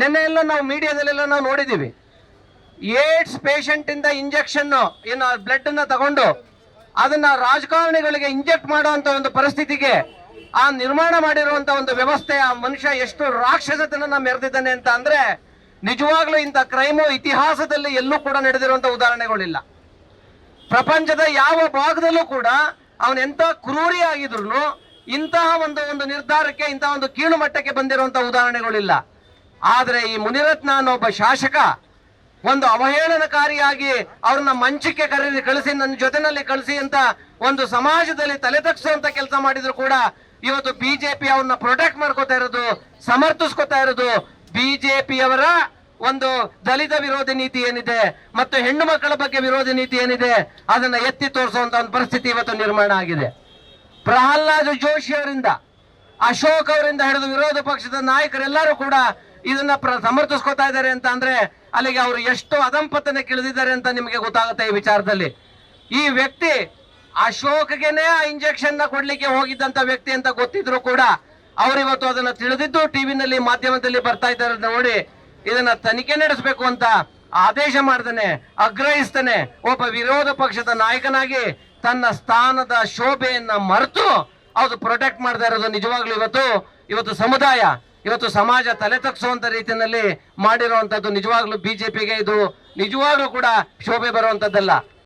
ನಿನ್ನೆ ಎಲ್ಲ ನಾವು ಮೀಡಿಯಾದಲ್ಲೆಲ್ಲ ನಾವು ನೋಡಿದ್ದೀವಿ. ಏಡ್ಸ್ ಪೇಷಂಟಿಂದ ಇಂದ ಇಂಜೆಕ್ಷನ್ ಏನು ಬ್ಲಡ್ ಅನ್ನ ತಗೊಂಡು ಅದನ್ನ ರಾಜಕಾರಣಿಗಳಿಗೆ ಇಂಜೆಕ್ಟ್ ಮಾಡುವಂತ ಒಂದು ಪರಿಸ್ಥಿತಿಗೆ ಆ ನಿರ್ಮಾಣ ಮಾಡಿರುವಂಥ ಒಂದು ವ್ಯವಸ್ಥೆ, ಆ ಮನುಷ್ಯ ಎಷ್ಟು ರಾಕ್ಷಸತನ ಮೆರೆದಿದ್ದಾನೆ ಅಂತ ಅಂದರೆ ನಿಜವಾಗ್ಲೂ ಇಂಥ ಕ್ರೈಮು ಇತಿಹಾಸದಲ್ಲಿ ಎಲ್ಲೂ ಕೂಡ ನಡೆದಿರುವಂಥ ಉದಾಹರಣೆಗಳಿಲ್ಲ. ಪ್ರಪಂಚದ ಯಾವ ಭಾಗದಲ್ಲೂ ಕೂಡ ಅವನ ಕ್ರೂರಿ ಆಗಿದ್ರು ಇಂತಹ ಒಂದು ಒಂದು ನಿರ್ಧಾರಕ್ಕೆ ಇಂತಹ ಒಂದು ಕೀಳು ಮಟ್ಟಕ್ಕೆ ಬಂದಿರುವಂತ ಉದಾಹರಣೆಗಳಿಲ್ಲ. ಆದ್ರೆ ಈ ಮುನಿರತ್ನ ಅನ್ನೋ ಒಬ್ಬ ಶಾಸಕ ಒಂದು ಅವಹೇಳನಕಾರಿಯಾಗಿ ಅವ್ರನ್ನ ಮಂಚಕ್ಕೆ ಕರೆದು ಕಳಿಸಿ, ನನ್ನ ಜೊತೆನಲ್ಲಿ ಕಳಿಸಿ ಅಂತ ಒಂದು ಸಮಾಜದಲ್ಲಿ ತಲೆ ತಗ್ಸುವಂತ ಕೆಲಸ ಮಾಡಿದ್ರು ಕೂಡ ಇವತ್ತು ಬಿಜೆಪಿ ಅವ್ರನ್ನ ಪ್ರೊಟೆಕ್ಟ್ ಮಾಡ್ಕೋತಾ ಇರೋದು, ಸಮರ್ಥಿಸ್ಕೋತಾ ಇರೋದು ಬಿಜೆಪಿಯವರ ಒಂದು ದಲಿತ ವಿರೋಧಿ ನೀತಿ ಏನಿದೆ ಮತ್ತು ಹೆಣ್ಣು ಮಕ್ಕಳ ಬಗ್ಗೆ ವಿರೋಧಿ ನೀತಿ ಏನಿದೆ ಅದನ್ನ ಎತ್ತಿ ತೋರಿಸುವಂತ ಒಂದು ಪರಿಸ್ಥಿತಿ ಇವತ್ತು ನಿರ್ಮಾಣ ಆಗಿದೆ. ಪ್ರಹ್ಲಾದ್ ಜೋಶಿ ಅವರಿಂದ, ಅಶೋಕ್ ಅವರಿಂದ ಹಿಡಿದು ವಿರೋಧ ಪಕ್ಷದ ನಾಯಕರೆಲ್ಲರೂ ಕೂಡ ಇದನ್ನ ಪ್ರ ಸಮರ್ಥಿಸ್ಕೋತಾ ಇದ್ದಾರೆ ಅಂತ ಅಂದ್ರೆ ಅಲ್ಲಿಗೆ ಅವರು ಎಷ್ಟು ಅದಂಪತನ ಇಳಿದಿದ್ದಾರೆ ಅಂತ ನಿಮಗೆ ಗೊತ್ತಾಗುತ್ತೆ ಈ ವಿಚಾರದಲ್ಲಿ. ಈ ವ್ಯಕ್ತಿ ಅಶೋಕ್ಗೆನೆ ಆ ಇಂಜೆಕ್ಷನ್ನ ಕೊಡ್ಲಿಕ್ಕೆ ಹೋಗಿದ್ದಂತ ವ್ಯಕ್ತಿ ಅಂತ ಗೊತ್ತಿದ್ರು ಕೂಡ ಅವರಿವತ್ತು ಅದನ್ನ ತಿಳಿದಿದ್ದು ಟಿವಿನಲ್ಲಿ ಮಾಧ್ಯಮದಲ್ಲಿ ಬರ್ತಾ ಇದ್ದಾರೆ ನೋಡಿ ಇದನ್ನ ತನಿಖೆ ನಡೆಸಬೇಕು ಅಂತ ಆದೇಶ ಮಾಡ್ತಾನೆ ಆಗ್ರಹಿಸ್ತಾನೆ ಒಬ್ಬ ವಿರೋಧ ಪಕ್ಷದ ನಾಯಕನಾಗಿ ತನ್ನ ಸ್ಥಾನದ ಶೋಭೆಯನ್ನ ಮರೆತು ಅದು ಪ್ರೊಟೆಕ್ಟ್ ಮಾಡ್ತಾ ಇರೋದು ನಿಜವಾಗ್ಲೂ ಇವತ್ತು ಇವತ್ತು ಸಮುದಾಯ. ಇವತ್ತು ಸಮಾಜ ತಲೆ ತಗ್ಸುವಂತ ರೀತಿಯಲ್ಲಿ ಮಾಡಿರುವಂತದ್ದು ನಿಜವಾಗ್ಲೂ ಬಿಜೆಪಿಗೆ ಇದು ನಿಜವಾಗ್ಲೂ ಕೂಡ ಶೋಭೆ ಬರುವಂತದ್ದಲ್ಲ.